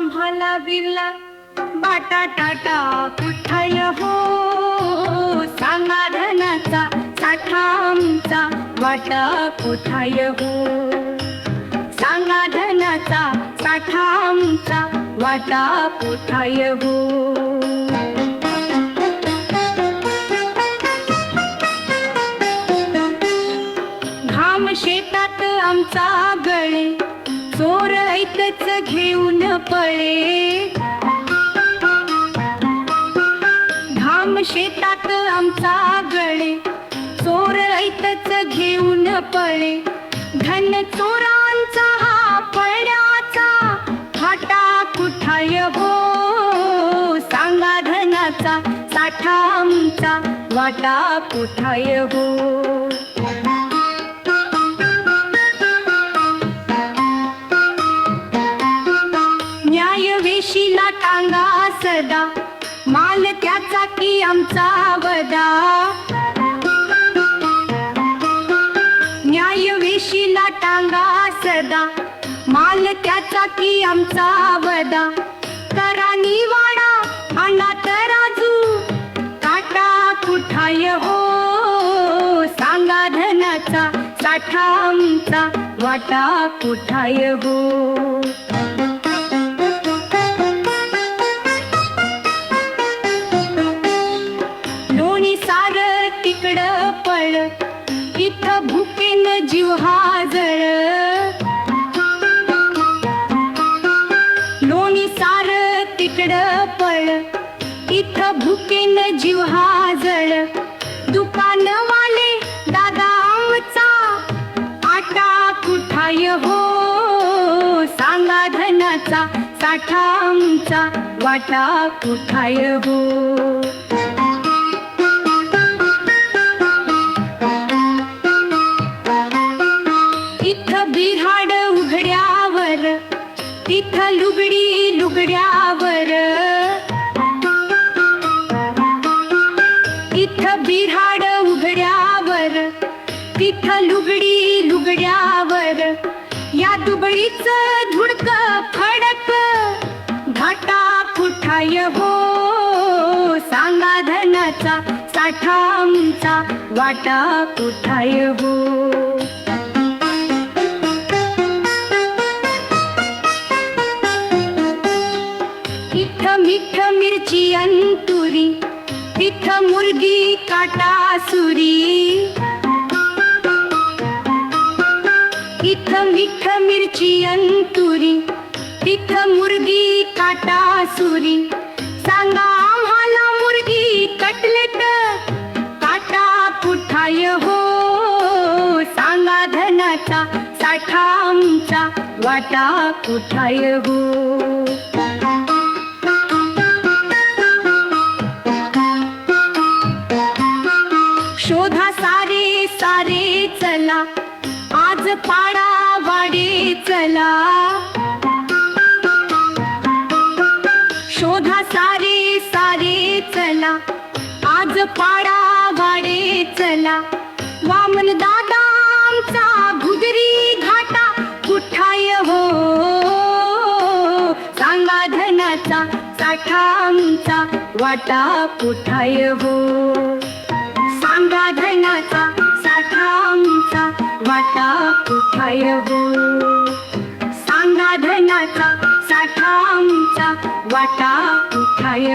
Patil Bata Tata कुठाय हो? सांगा धनाचा साठा आमचा. वाटा कुठाय हो? सांगा धनाचा साठा आमचा. वाटा कुठाय हो? घाम शेतात आमचा गळे. चोर ऐकच घेऊन पळे. घाम शेतात आमचा गळे. चोर ऐकच घेऊन पळे. धन चोरांचा हा पळ्याचा फाटा कुठाय हो? सांगा धनाचा साठा आमचा वाटा कुठाय हो? सदा माल त्याचा की आमचा वदा न्यायवेशीला टांगा सदा. माल त्याचा की आमचा वदा करा निवाडा आणा तराजू काटा कुठाय हो? सांगा धनाचा साठा आमचा वाटा कुठाय हो? तिकडं पळ. इथं भुकेन जीव हाजळ. लोणी सार तिकडं पळ. इथं भुकेन जीव हाजळ. दुकानवाले दादा आमचा आटा कुठाय हो? सांगा धनाचा साठा आमचा वाटा कुठाय हो? तिथं बिहाड उघड्यावर तिथं लुगडी लुगड्यावर. तिथं बिहाड उघड्यावर तिथं लुगडी लुगड्यावर. या दुबळीच धुडक फडक घाटा कुठाय हो? सांगा धनाचा साठा आमचा वाटा कुठाय हो? तिथं मुर्गी काटा सुरी. इथं मीठ मिरची अंतुरी. तिथं मुर्गी काटा सुरी. सांगा आम्हाला मुर्गी कटलेट. काटा कुठाय हो? सांगा धनाचा साठा आमचा वाटा कुठाय हो? शोधा सारी सारी चला. आज पाडा वाडी चला. शोधा सारी सारी चला. आज पाडा वाडी चला. वामन दादा आमचा भुदरी घाटा कुठाय हो? सांगा धनाचा साठा आमचा वाटा कुठाय हो? सांगा धनाचा साठा आमचा वाटा कुठाय हो सांगा धनाचा साठा आमचा वाटा कुठाय